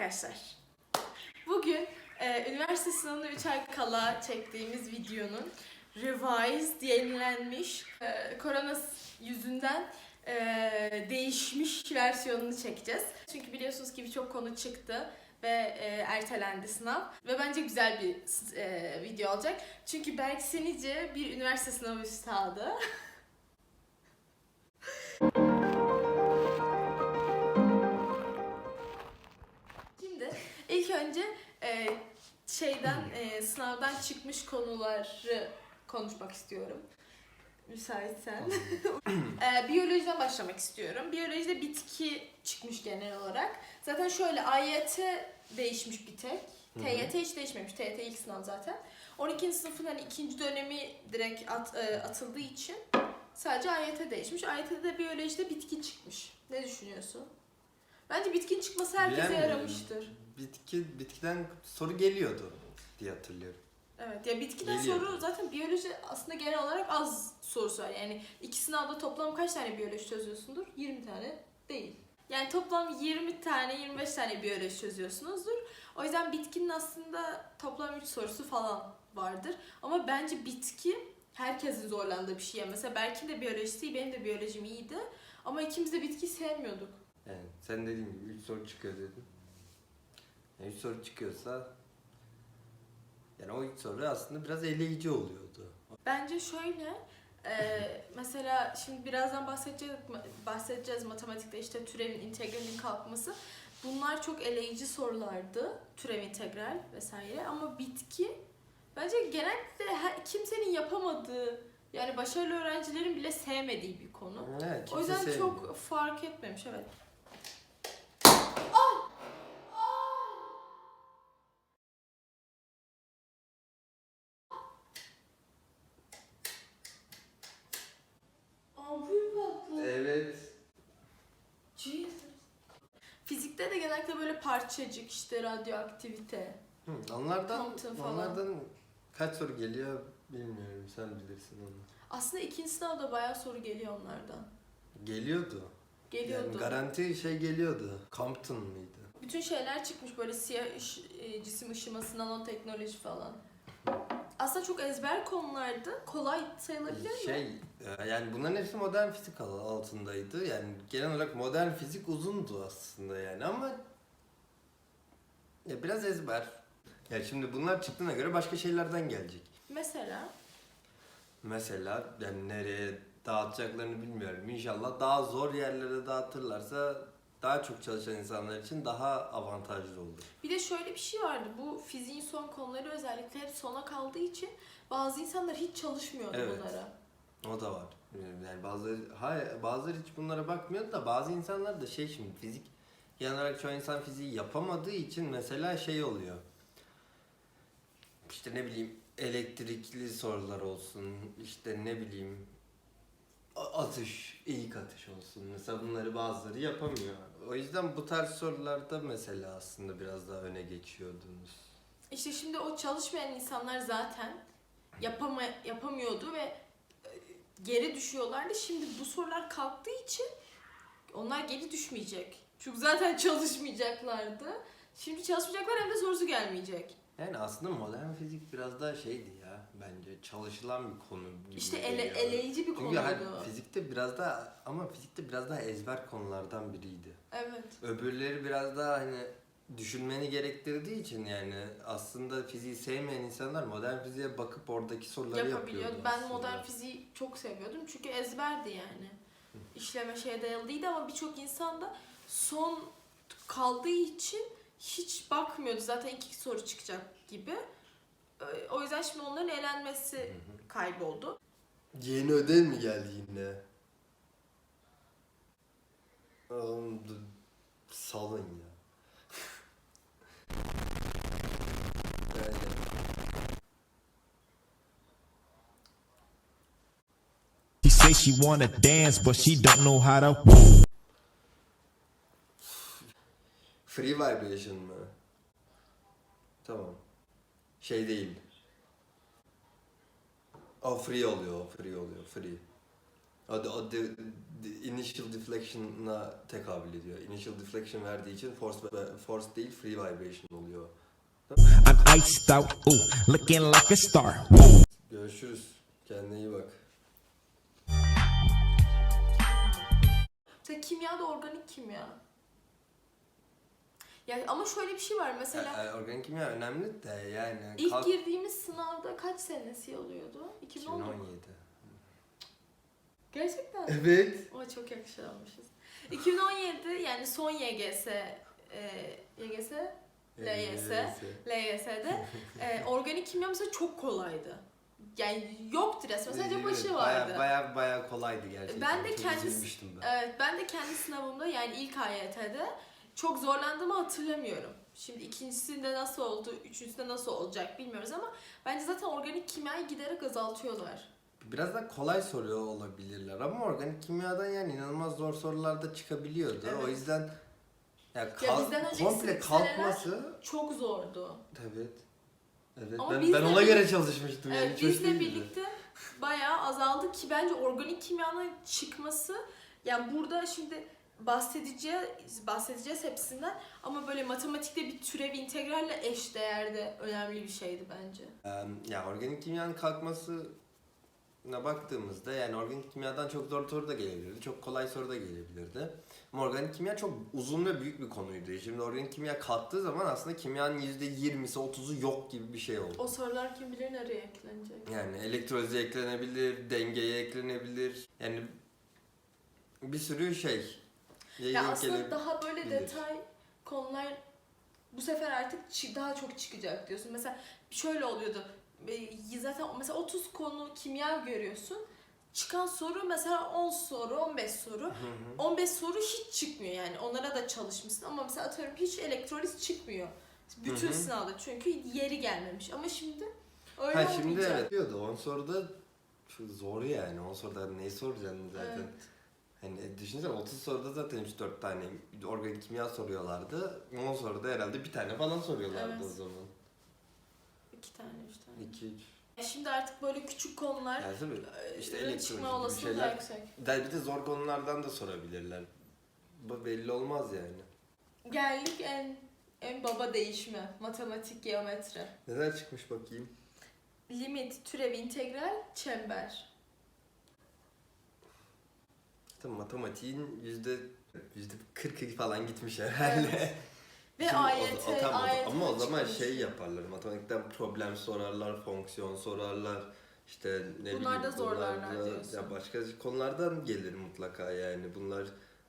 arkadaşlar. Bugün e, üniversite sınavına 3 ay kala çektiğimiz videonun revised, yenilenmiş, e, korona yüzünden e, değişmiş versiyonunu çekeceğiz. Çünkü biliyorsunuz ki birçok konu çıktı ve e, ertelendi sınav. Ve bence güzel bir e, video olacak. Çünkü Berk Senici bir üniversite sınavı üstadı. Şimdi önce e, şeyden e, sınavdan çıkmış konuları konuşmak istiyorum. Müsaitsen. e, biyolojiden başlamak istiyorum. Biyolojide bitki çıkmış genel olarak. Zaten şöyle AYT değişmiş bir tek. Hı hı. TYT hiç değişmemiş. TYT ilk sınav zaten. 12. sınıfın hani ikinci dönemi direkt at- e, atıldığı için sadece AYT değişmiş. AYT'de biyolojide bitki çıkmış. Ne düşünüyorsun? Bence bitkin çıkması herkese Bilemiyorum. yaramıştır. Bitki bitkiden soru geliyordu diye hatırlıyorum. Evet ya bitkiden Geliyor. soru zaten biyoloji aslında genel olarak az sorusu var. Yani iki sınavda toplam kaç tane biyoloji çözüyorsundur? 20 tane değil. Yani toplam 20 tane 25 tane biyoloji çözüyorsunuzdur. O yüzden bitkinin aslında toplam 3 sorusu falan vardır. Ama bence bitki herkesin zorlandığı bir şey. Mesela Berk'in de biyolojisi iyi, benim de biyolojim iyiydi. Ama ikimiz de bitkiyi sevmiyorduk. Yani sen dediğin gibi 3 soru çıkıyor dedin. Yani 3 soru çıkıyorsa yani o 3 soru aslında biraz eleyici oluyordu. Bence şöyle e, mesela şimdi birazdan bahsedeceğiz, bahsedeceğiz matematikte işte türevin integralin kalkması. Bunlar çok eleyici sorulardı. Türev integral vesaire ama bitki bence genellikle her, kimsenin yapamadığı yani başarılı öğrencilerin bile sevmediği bir konu. Evet, O yüzden sevmiyor. çok fark etmemiş evet. Genellikle böyle parçacık işte radyoaktivite. Hı, onlardan Compton falan. onlardan kaç soru geliyor bilmiyorum. Sen bilirsin onu. Aslında ikinci sınavda bayağı soru geliyor onlardan. Geliyordu. Geliyordu. Yani garanti şey geliyordu. Compton mıydı? Bütün şeyler çıkmış böyle siyah ış- e, cisim ışıması, nanoteknoloji falan. Aslında çok ezber konulardı. Kolay sayılabilir mi? Şey e, yani bunların hepsi modern fizik al- altındaydı. Yani genel olarak modern fizik uzundu aslında yani ama ya biraz ezber. Ya şimdi bunlar çıktığına göre başka şeylerden gelecek. Mesela Mesela yani nereye dağıtacaklarını bilmiyorum. İnşallah daha zor yerlere dağıtırlarsa daha çok çalışan insanlar için daha avantajlı olur. bir de şöyle bir şey vardı. Bu fiziğin son konuları özellikle hep sona kaldığı için bazı insanlar hiç çalışmıyordu Evet. bunlara. O da var. Yani bazıları, hayır, bazıları hiç bunlara bakmıyor da bazı insanlar da şey şimdi fizik genel olarak çoğu insan fiziği yapamadığı için mesela şey oluyor. İşte ne bileyim elektrikli sorular olsun, işte ne bileyim atış, ilk atış olsun. Mesela bunları bazıları yapamıyor. O yüzden bu tarz sorularda mesela aslında biraz daha öne geçiyordunuz. İşte şimdi o çalışmayan insanlar zaten yapama, yapamıyordu ve e, geri düşüyorlardı. Şimdi bu sorular kalktığı için onlar geri düşmeyecek. Çünkü zaten çalışmayacaklardı. Şimdi çalışmayacaklar hem de sorusu gelmeyecek. Yani aslında modern fizik biraz daha şeydi bence çalışılan bir konu. gibi İşte ele, geliyor. eleyici bir Çünkü konuydu. hani fizikte biraz daha ama fizikte biraz daha ezber konulardan biriydi. Evet. Öbürleri biraz daha hani düşünmeni gerektirdiği için yani aslında fiziği sevmeyen insanlar modern fiziğe bakıp oradaki soruları Yapabiliyordu. yapıyordu Ben aslında. modern fiziği çok seviyordum çünkü ezberdi yani. İşleme şeye dayalı değildi ama birçok insan da son kaldığı için hiç bakmıyordu. Zaten iki soru çıkacak gibi. Ee, O yüzden şimdi onların elenmesi kayboldu. Yeni ödev mi geldi yine? Oğlum salın ya. Yani She say she wanna dance, but she don't know how to. Free vibration mı? Tamam. Şey değil. O free oluyor, o free oluyor, free. O, o de- de- initial deflection'a tekabül ediyor. Initial deflection verdiği için force, force değil free vibration oluyor. I'm iced out, ooh, looking like a star. Görüşürüz. Kendine iyi bak. Kimya da organik kimya. Yani ama şöyle bir şey var mesela E, e, organik kimya önemli de yani. ilk kalk- girdiğimiz sınavda kaç senesi oluyordu? 2010. 2017. Gerçekten. Evet. O çok yakışılmışız. 2017 yani son YGS e, YGS LYS. LYS'de e, organik kimya mesela çok kolaydı. Yani yoktu resmen sadece başı vardı. Baya baya baya kolaydı gerçekten. Ben de Çok ben. Evet ben de kendi sınavımda yani ilk AYT'de çok zorlandığımı hatırlamıyorum. Şimdi ikincisinde nasıl oldu, üçüncüsünde nasıl olacak bilmiyoruz ama bence zaten organik kimyayı giderek azaltıyorlar. Biraz da kolay soruyor olabilirler ama organik kimyadan yani inanılmaz zor sorular da çıkabiliyordu. Evet. O yüzden ya, kal- bizden önceki komple kalkması Çok zordu. evet. Evet Ama ben, ben ona göre çalışmıştım yani Evet, hoş bizle birlikte bayağı azaldı ki bence organik kimyanın çıkması yani burada şimdi bahsedeceğiz, bahsedeceğiz hepsinden ama böyle matematikte bir türev integralle eş değerde önemli bir şeydi bence. Ee, ya organik kimyanın kalkmasına baktığımızda yani organik kimyadan çok zor soru da gelebilirdi, çok kolay soru da gelebilirdi. Ama organik kimya çok uzun ve büyük bir konuydu. Şimdi organik kimya kalktığı zaman aslında kimyanın %20'si 30'u yok gibi bir şey oldu. O sorular kim bilir nereye eklenecek. Yani elektrolize eklenebilir, dengeye eklenebilir. Yani bir sürü şey. Ya yayın aslında gele- daha böyle detay konular bu sefer artık daha çok çıkacak diyorsun. Mesela şöyle oluyordu. Zaten mesela 30 konu kimya görüyorsun. Çıkan soru mesela 10 soru, 15 soru. Hı hı. 15 soru hiç çıkmıyor yani. Onlara da çalışmışsın ama mesela atıyorum hiç elektroliz çıkmıyor. Bütün Hı hı. sınavda çünkü yeri gelmemiş. Ama şimdi öyle Ha şimdi olmayacak. evet diyordu. 10 soruda zor yani. 10 soruda neyi soracaksın zaten. Evet. Hani düşünsene 30 soruda zaten 3-4 tane organik kimya soruyorlardı. 10 soruda herhalde bir tane falan soruyorlardı Evet. o zaman. İki tane, üç tane. 2 3. Ya Şimdi artık böyle küçük konular Yani tabii e, işte çıkma elektronik gibi olasılığı şeyler- daha yüksek. bir de zor konulardan da sorabilirler. Bu belli olmaz yani. Geldik en en baba değişme. Matematik, geometri. Neler çıkmış bakayım? Limit, türev, integral, çember. Tabii matematiğin yüzde yüzde 40'ı falan gitmiş herhalde. Evet. Ve Şimdi AYT, o- o- AYT ama o zaman çıkmış. şey yaparlar. Matematikten problem sorarlar, fonksiyon sorarlar. İşte ne Bunlar da bileyim, zorlarlar da- diyorsun. Ya başka konulardan gelir mutlaka yani. Bunlar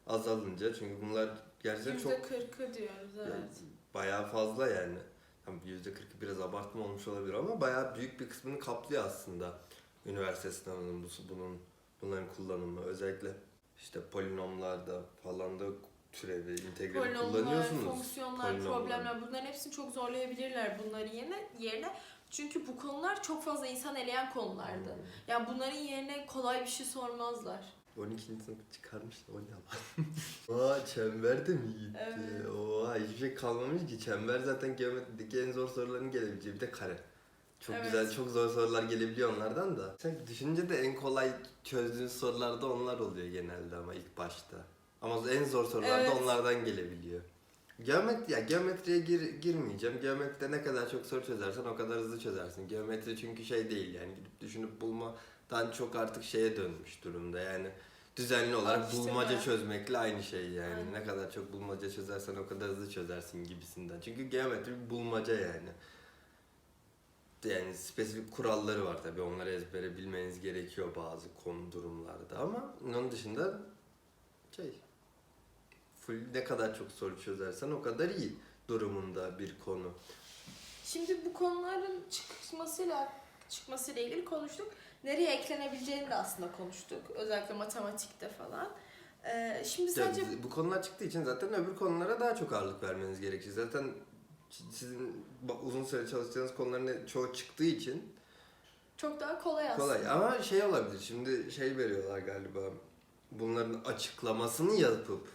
azalınca çünkü bunlar gerçekten çok Yüzde kırkı diyoruz ya, evet. bayağı fazla yani. Tam yüzde kırkı biraz abartma olmuş olabilir ama bayağı büyük bir kısmını kaplıyor aslında üniversite sınavının bu bunun bunların kullanımı özellikle işte polinomlarda falan da türevi, integrali Polinomlar, kullanıyorsunuz. fonksiyonlar, Polinomlar. problemler bunların hepsini çok zorlayabilirler bunların yerine. yerine. Çünkü bu konular çok fazla insan eleyen konulardı. Yani bunların yerine kolay bir şey sormazlar. 12. sınıf çıkarmış o ne yalan. Aa çember de mi gitti? Evet. Oha hiçbir şey kalmamış ki. Çember zaten geometrideki en zor soruların gelebileceği bir de kare. Çok Evet. güzel, çok zor sorular gelebiliyor onlardan da. Sen düşününce de en kolay çözdüğün sorular da onlar oluyor genelde ama ilk başta. Ama en zor sorular da Evet. onlardan gelebiliyor. Geometri, ya geometriye gir, girmeyeceğim. Geometride ne kadar çok soru çözersen o kadar hızlı çözersin. Geometri çünkü şey değil yani gidip düşünüp bulmadan çok artık şeye dönmüş durumda yani. Düzenli olarak Araştırma. bulmaca çözmekle aynı şey yani. Aynen. Ne kadar çok bulmaca çözersen o kadar hızlı çözersin gibisinden. Çünkü geometri bir bulmaca yani. Yani spesifik kuralları var tabii onları ezbere bilmeniz gerekiyor bazı konu durumlarda ama onun dışında şey full ne kadar çok soru çözersen o kadar iyi durumunda bir konu. Şimdi bu konuların çıkmasıyla çıkmasıyla ilgili konuştuk. Nereye eklenebileceğini de aslında konuştuk. Özellikle matematikte falan. Ee, şimdi Ya sadece bu konular çıktığı için zaten öbür konulara daha çok ağırlık vermeniz gerekir. Zaten sizin uzun süre çalıştığınız konuların çoğu çıktığı için çok daha kolay aslında. kolay. Ama şey olabilir. Şimdi şey veriyorlar galiba. Bunların açıklamasını yapıp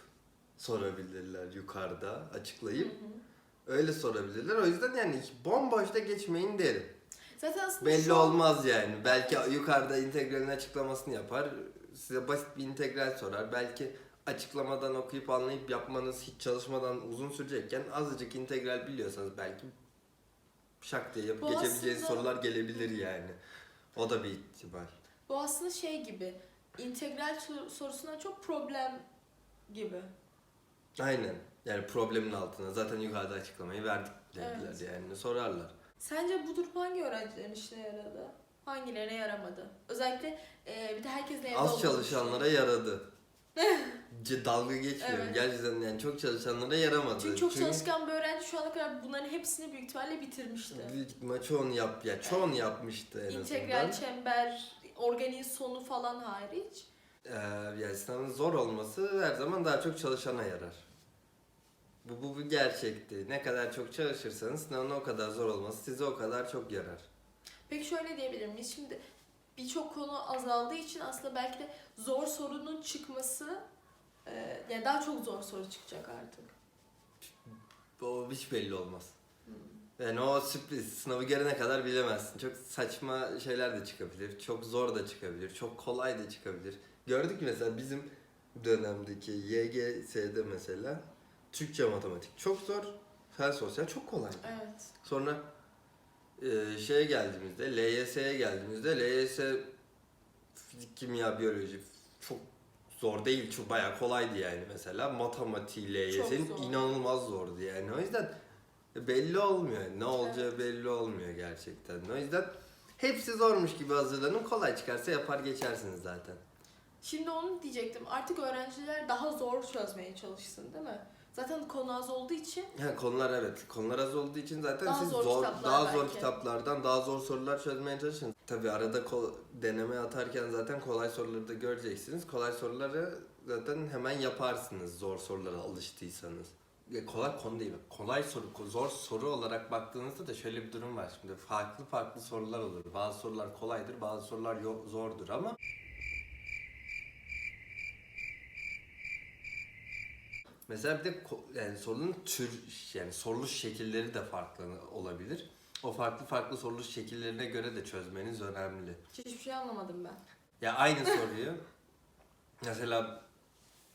sorabilirler yukarıda açıklayıp Hı hı. öyle sorabilirler. O yüzden yani bomboş da geçmeyin derim. Zaten aslında Belli şu olmaz yani. Belki yukarıda integralin açıklamasını yapar. size basit bir integral sorar. Belki açıklamadan okuyup anlayıp yapmanız hiç çalışmadan uzun sürecekken azıcık integral biliyorsanız belki şak diye yapıp Bu geçebileceğiniz aslında- sorular gelebilir yani. O da bir ihtimal. Bu aslında şey gibi. integral sor- sorusuna çok problem gibi. Aynen. Yani problemin altına zaten yukarıda açıklamayı verdik dediler Evet. yani sorarlar. Sence bu durum hangi öğrencilerin işine yaradı? Hangilerine yaramadı? Özellikle e, bir de herkesin evde Az olduğunu çalışanlara yaradı. C- Dalga geçmiyorum. Evet. Gerçekten yani çok çalışanlara yaramadı. Çünkü çok çalışkan bir öğrenci şu ana kadar bunların hepsini büyük ihtimalle bitirmişti. Büyük ihtimal çoğunu yap ya çoğunu yapmıştı en İntegral, azından. çember, organik sonu falan hariç. Ee, yani sınavın zor olması her zaman daha çok çalışana yarar. Bu, bu bir gerçekti. Ne kadar çok çalışırsanız sınavın o kadar zor olması size o kadar çok yarar. Peki şöyle diyebilir miyiz? Şimdi birçok konu azaldığı için aslında belki de zor sorunun çıkması e, yani daha çok zor soru çıkacak artık. O hiç belli olmaz. Hmm. Yani o sürpriz. Sınavı gelene kadar bilemezsin. Çok saçma şeyler de çıkabilir. Çok zor da çıkabilir. Çok kolay da çıkabilir. Gördük mesela bizim dönemdeki YGS'de mesela Türkçe matematik çok zor. Fen sosyal çok kolay. Evet. Sonra e, şeye geldiğimizde, LYS'ye geldiğimizde LYS fizik, kimya, biyoloji çok zor değil. Çok bayağı kolaydı yani mesela. Matematiği LYS'nin zor. inanılmaz zordu yani. O yüzden belli olmuyor. Ne olacağı belli olmuyor gerçekten. O yüzden hepsi zormuş gibi hazırlanın. Kolay çıkarsa yapar geçersiniz zaten. Şimdi onu diyecektim. Artık öğrenciler daha zor çözmeye çalışsın değil mi? Zaten konu az olduğu için Ha, konular evet. Konular az olduğu için zaten Daha siz zor zor, daha zor belki. kitaplardan daha zor sorular çözmeye çalışın. Tabii arada ko- deneme atarken zaten kolay soruları da göreceksiniz. Kolay soruları zaten hemen yaparsınız zor sorulara alıştıysanız. Ya kolay konu değil. Kolay soru, zor soru olarak baktığınızda da şöyle bir durum var. Şimdi farklı farklı sorular olur. Bazı sorular kolaydır, bazı sorular yo- zordur ama Mesela bir de yani sorunun tür yani soruluş şekilleri de farklı olabilir. O farklı farklı soruluş şekillerine göre de çözmeniz önemli. hiçbir şey anlamadım ben. Ya aynı soruyu mesela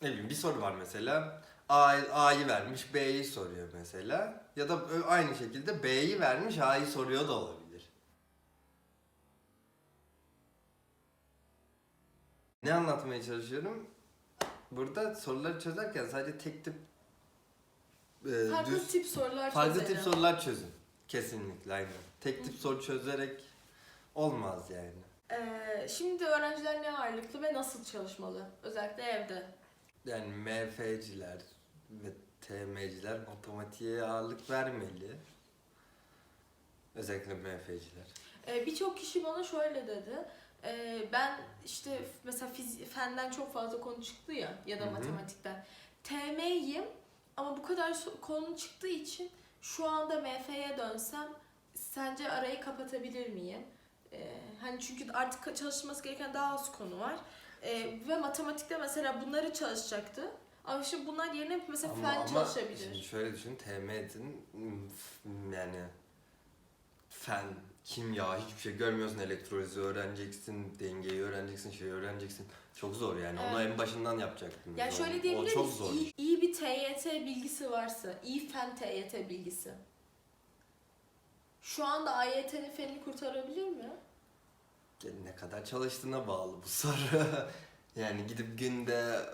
ne bileyim bir soru var mesela A, A'yı vermiş B'yi soruyor mesela ya da aynı şekilde B'yi vermiş A'yı soruyor da olabilir. Ne anlatmaya çalışıyorum? Burada soruları çözerken sadece tek tip e, Farklı düz tip sorular farklı çözelim. tip sorular çözün. Kesinlikle aynen. Tek tip soru çözerek olmaz yani. Ee, şimdi öğrenciler ne ağırlıklı ve nasıl çalışmalı? Özellikle evde. Yani MF'ciler ve TM'ciler matematiğe ağırlık vermeli. Özellikle MF'ciler. Ee, Birçok kişi bana şöyle dedi. Ee, ben işte mesela fizi- fenden çok fazla konu çıktı ya ya da Hı hı. matematikten. TM'yim ama bu kadar so- konu çıktığı için şu anda MF'ye dönsem sence arayı kapatabilir miyim? Ee, hani çünkü artık çalışılması gereken daha az konu var. Ee, ve matematikte mesela bunları çalışacaktı. Ama şimdi bunlar yerine mesela fen çalışabilir. şimdi şöyle düşün TM'din yani fen, kimya hiçbir şey görmüyorsun elektrolizi öğreneceksin, dengeyi öğreneceksin, şeyi öğreneceksin. Çok zor yani. Onu Evet. en başından yapacaktın. O- şöyle o diyebilir çok miyiz? zor. İyi, iyi bir TYT bilgisi varsa, iyi fen TYT bilgisi. Şu anda AYT'nin fenini kurtarabilir mi? Ne kadar çalıştığına bağlı bu soru. yani gidip günde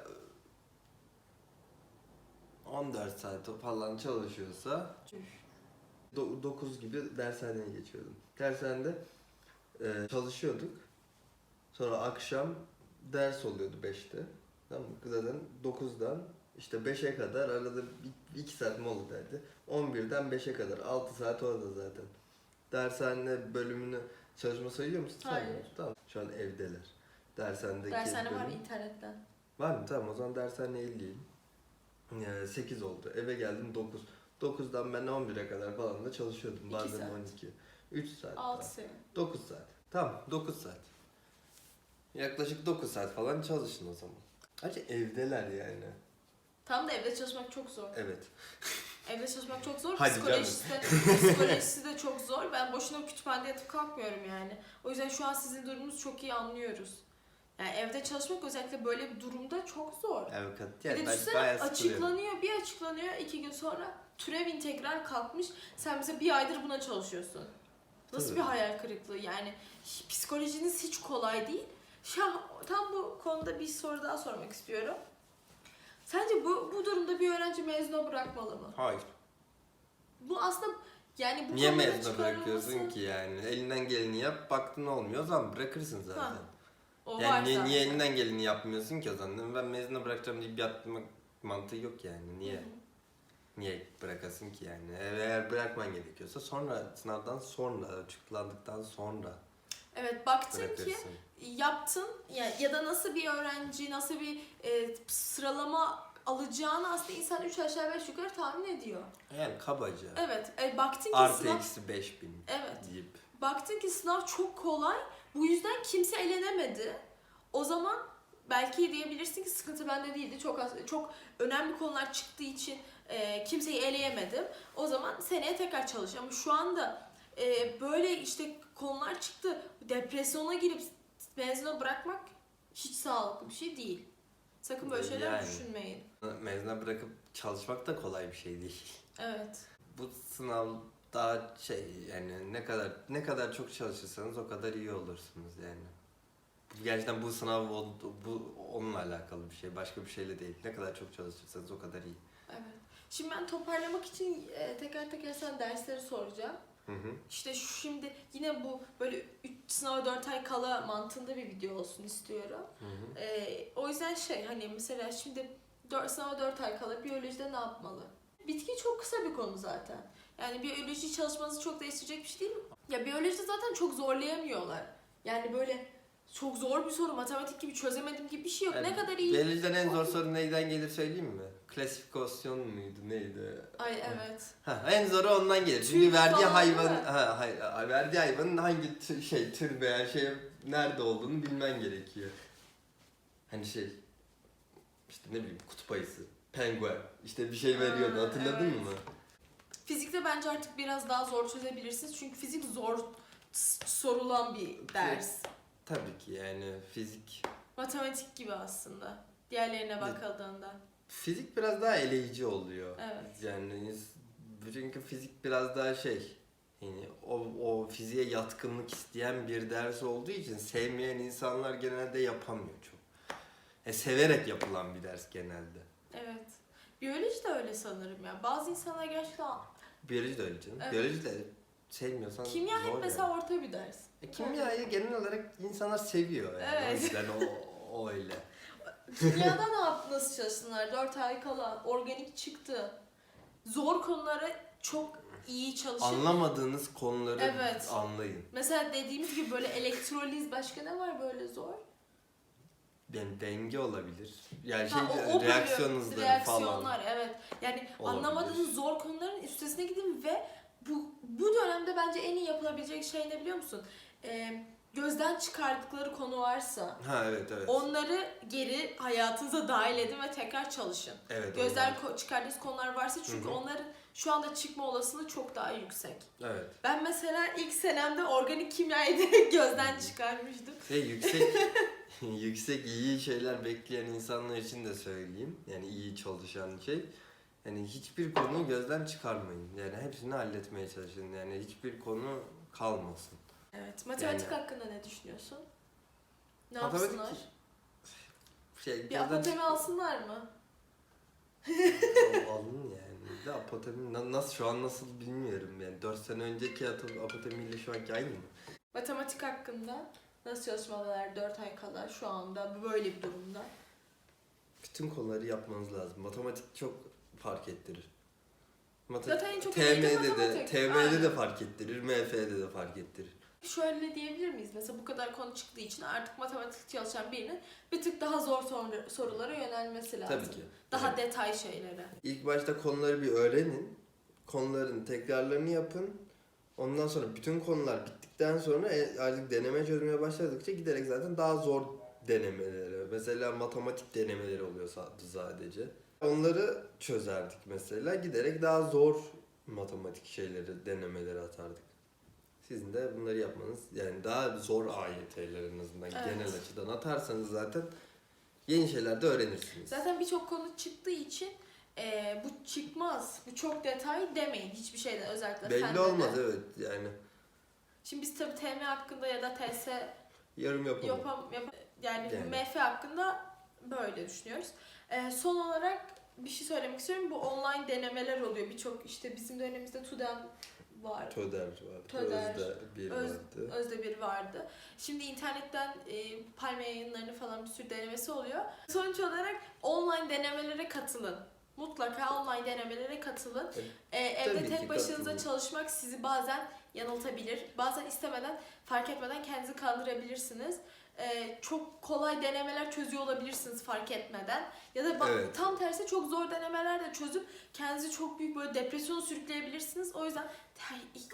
14 saat falan çalışıyorsa 9 gibi dershaneye geçiyordum. Dershanede e, çalışıyorduk. Sonra akşam ders oluyordu 5'te. Tamam mı? Zaten 9'dan işte 5'e kadar arada 2 saat mola derdi. 11'den 5'e kadar 6 saat orada zaten. Dershane bölümünü çalışma sayıyor musun? Hayır. Saymıyorsun. Tamam. Şu an evdeler. Dershanedeki Dershane var bölüm- internetten. Var mı? Tamam o zaman dershaneye 50'yim. Ee, 8 oldu. Eve geldim 9. 9'dan ben 11'e kadar falan da çalışıyordum. İki Bazen saat. 12. 3 saat. 6 daha. sene. 9 saat. Tamam 9 saat. Yaklaşık 9 saat falan çalışın o zaman. Ayrıca evdeler yani. Tam da evde çalışmak çok zor. Evet. Evde çalışmak çok zor. Hadi psikolojisi, de, psikolojisi de çok zor. Ben boşuna kütüphanede yatıp kalkmıyorum yani. O yüzden şu an sizin durumunuz çok iyi anlıyoruz. Yani evde çalışmak özellikle böyle bir durumda çok zor. Avukat Bir yani de ben düşünsene bayağı sıkılıyorum. açıklanıyor, bir açıklanıyor, iki gün sonra türev integral kalkmış. Sen bize bir aydır buna çalışıyorsun. Nasıl Tabii. bir hayal kırıklığı yani. Psikolojiniz hiç kolay değil. Ya tam bu konuda bir soru daha sormak istiyorum. Sence bu, bu durumda bir öğrenci mezuna bırakmalı mı? Hayır. Bu aslında yani bu Niye konuda mezuna çıkarılması- bırakıyorsun ki yani? Elinden geleni yap, baktın olmuyor o zaman bırakırsın zaten. Ha, O var yani niye, zaten. niye elinden geleni yapmıyorsun ki o zaman? Ben mezuna bırakacağım deyip yapmak mantığı yok yani. Niye? Niye bırakasın ki yani? Eğer bırakman gerekiyorsa sonra sınavdan sonra açıklandıktan sonra Evet baktın ki yaptın ya, ya da nasıl bir öğrenci nasıl bir e, sıralama alacağını aslında insan 3 aşağı 5 yukarı tahmin ediyor. Yani kabaca. Evet e, baktın ki Artı sınav eksi 5000 Evet. deyip. baktın ki sınav çok kolay bu yüzden kimse elenemedi. O zaman belki diyebilirsin ki sıkıntı bende değildi. Çok az, çok önemli konular çıktığı için e, kimseyi eleyemedim. O zaman seneye tekrar çalış. Ama şu anda e, böyle işte konular çıktı. Depresyona girip mezuna bırakmak hiç sağlıklı bir şey değil. Sakın böyle şeyler Yani. düşünmeyin. Mezuna bırakıp çalışmak da kolay bir şey değil. Evet. Bu sınav daha şey yani ne kadar ne kadar çok çalışırsanız o kadar iyi olursunuz yani. Gerçekten bu sınav bu onunla alakalı bir şey. Başka bir şeyle değil. Ne kadar çok çalışırsanız o kadar iyi. Şimdi ben toparlamak için e, teker teker sen dersleri soracağım. Hı hı. İşte şu şimdi yine bu böyle 3 sınava 4 ay kala mantığında bir video olsun istiyorum. Hı hı. Ee, o yüzden şey hani mesela şimdi 4 sınava 4 ay kala biyolojide ne yapmalı? Bitki çok kısa bir konu zaten. Yani biyoloji çalışmanızı çok değiştirecek bir şey değil mi? Ya biyolojide zaten çok zorlayamıyorlar. Yani böyle çok zor bir soru matematik gibi çözemedim gibi bir şey yok. Yani ne kadar iyi. Biyolojiden en zor soru neyden gelir söyleyeyim mi? Klasifikasyon muydu neydi? Ay evet. Ha, en zoru ondan gelir. Çünkü verdiği falan hayvan, değil mi? ha, hay, ha, verdiği hayvanın hangi tür, şey tür veya şey nerede olduğunu bilmen gerekiyor. Hani şey işte ne bileyim kutup ayısı, penguen işte bir şey veriyordu Ha, hatırladın evet. mı? Fizikte bence artık biraz daha zor çözebilirsiniz. Çünkü fizik zor s- sorulan bir ders. Tabii ki yani fizik Matematik gibi aslında. Diğerlerine bakıldığında. Fizik biraz daha eleyici oluyor. Evet. Yani çünkü fizik biraz daha şey yani o, o fiziğe yatkınlık isteyen bir ders olduğu için sevmeyen insanlar genelde yapamıyor çok. E, severek yapılan bir ders genelde. Evet. Biyoloji de öyle sanırım ya. Bazı insanlar gerçekten Biyoloji de öyle canım. Evet. Biyoloji de sevmiyorsan kimya hep mesela yani. orta bir ders. E, kimyayı genel olarak insanlar seviyor yani. Evet. O yüzden o, o öyle. Kimyada ne yaptı nasıl çalışsınlar? 4 ay kala organik çıktı. Zor konulara çok iyi çalışıp Anlamadığınız konuları Evet. anlayın. mesela dediğimiz gibi böyle elektroliz başka ne var böyle zor? Yani denge olabilir. Yani şey Ha, bölüm, reaksiyon hızları falan. reaksiyonlar evet. Yani Olabilir. anlamadığınız zor konuların üstesine gidin ve bu bu dönemde bence en iyi yapılabilecek şey ne biliyor musun? Ee, gözden çıkardıkları konu varsa Ha evet evet. onları geri hayatınıza dahil edin ve tekrar çalışın. evet Gözden onlar. ko- çıkardığınız konular varsa çünkü Hı hı. onların şu anda çıkma olasılığı çok daha yüksek. Evet. Ben mesela ilk senemde organik kimyayı direkt gözden çıkarmıştım. Ve yüksek yüksek iyi şeyler bekleyen insanlar için de söyleyeyim. Yani iyi çalışan şey. Yani hiçbir konuyu gözden çıkarmayın. Yani hepsini halletmeye çalışın. Yani hiçbir konu kalmasın. Evet. Matematik Yani- hakkında ne düşünüyorsun? Ne Matematik- yapsınlar? Şey, Bir gözden apotemi alsınlar mı? alın yani. De apotemi na- nasıl şu an nasıl bilmiyorum yani. 4 sene önceki ato- apotemiyle şu anki aynı mı? Matematik hakkında nasıl çalışmalılar 4 ay kala şu anda böyle bir durumda? Bütün konuları yapmanız lazım. Matematik çok fark ettirir. Zaten en çok TM'de de, matematik. TM'de Aynen. de fark ettirir, MF'de de fark ettirir. Şöyle diyebilir miyiz? Mesela bu kadar konu çıktığı için artık matematik çalışan birinin bir tık daha zor sor- sorulara yönelmesi lazım. Tabii ki. Daha Evet. detay şeylere. İlk başta konuları bir öğrenin. Konuların tekrarlarını yapın. Ondan sonra bütün konular bittikten sonra e, artık deneme çözmeye başladıkça giderek zaten daha zor denemeleri. Mesela matematik denemeleri oluyor sa- sadece. Onları çözerdik mesela. Giderek daha zor matematik şeyleri, denemeleri atardık. Sizin de bunları yapmanız yani daha zor AYT'ler en azından Evet. genel açıdan atarsanız zaten yeni şeyler de öğrenirsiniz. Zaten birçok konu çıktığı için e, bu çıkmaz, bu çok detay demeyin hiçbir şeyde özellikle Belli fende de. olmaz evet yani Şimdi biz tabii TM hakkında ya da TS yorum yapamam. yapam, yap- yani, Yani. MF hakkında böyle düşünüyoruz. E, son olarak bir şey söylemek istiyorum. Bu online denemeler oluyor. Birçok işte bizim dönemimizde TUDEM var. Töder vardı. Töder, Özde bir Öz- vardı. Özde bir vardı. Şimdi internetten e, Palme yayınlarını falan bir sürü denemesi oluyor. Sonuç olarak online denemelere katılın. Mutlaka online denemelere katılın. E, evde tabii tek başınıza katılın. çalışmak sizi bazen yanıltabilir. Bazen istemeden, fark etmeden kendinizi kandırabilirsiniz. E, çok kolay denemeler çözüyor olabilirsiniz fark etmeden. Ya da Evet. tam tersi çok zor denemeler de çözüp kendinizi çok büyük böyle depresyona sürükleyebilirsiniz. O yüzden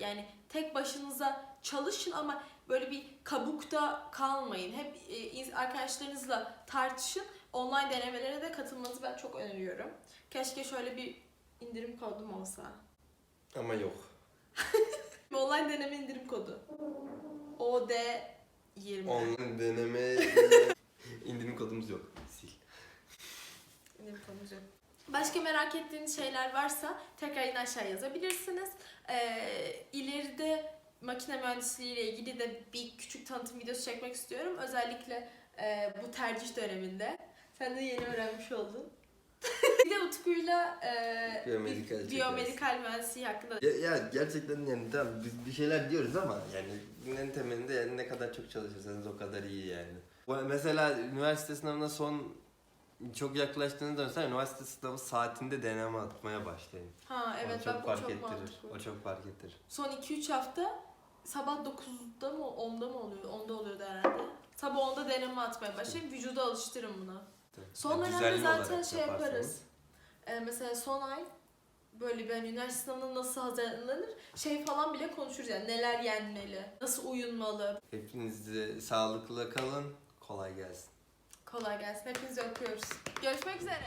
yani tek başınıza çalışın ama böyle bir kabukta kalmayın. Hep e, arkadaşlarınızla tartışın. Online denemelere de katılmanızı ben çok öneriyorum. Keşke şöyle bir indirim kodum olsa. Ama yok. Online deneme indirim kodu. OD20. Online deneme indirim kodumuz yok. Sil. İndirim kodumuz yok. Başka merak ettiğiniz şeyler varsa tekrar yine aşağı yazabilirsiniz. Ee, ileride makine mühendisliği ile ilgili de bir küçük tanıtım videosu çekmek istiyorum. Özellikle e, bu tercih döneminde. Sen de yeni öğrenmiş oldun. bir de Utku'yla e, Biyomedikal biyomedikal mühendisliği hakkında Ya, ya gerçekten yani tamam biz bir şeyler diyoruz ama yani en temelinde yani ne kadar çok çalışırsanız o kadar iyi yani. Mesela üniversite sınavına son çok yaklaştığınızda mesela üniversite sınavı saatinde deneme atmaya başlayın. Ha evet o çok bak o fark çok ettirir. mantıklı. O çok fark ettirir. Son 2-3 hafta sabah 9'da mı 10'da mı oluyor? 10'da oluyordu herhalde. Sabah 10'da deneme atmaya başlayın. Vücuda alıştırın buna. Son Yani dönemde düzenli zaten olarak şey yaparsanız. yaparız. Ee, mesela son ay böyle bir hani üniversite sınavına nasıl hazırlanır şey falan bile konuşuruz yani neler yenmeli, nasıl uyunmalı. Hepiniz de sağlıklı kalın. Kolay gelsin. Kolay gelsin. Hepinizi öpüyoruz. Görüşmek üzere.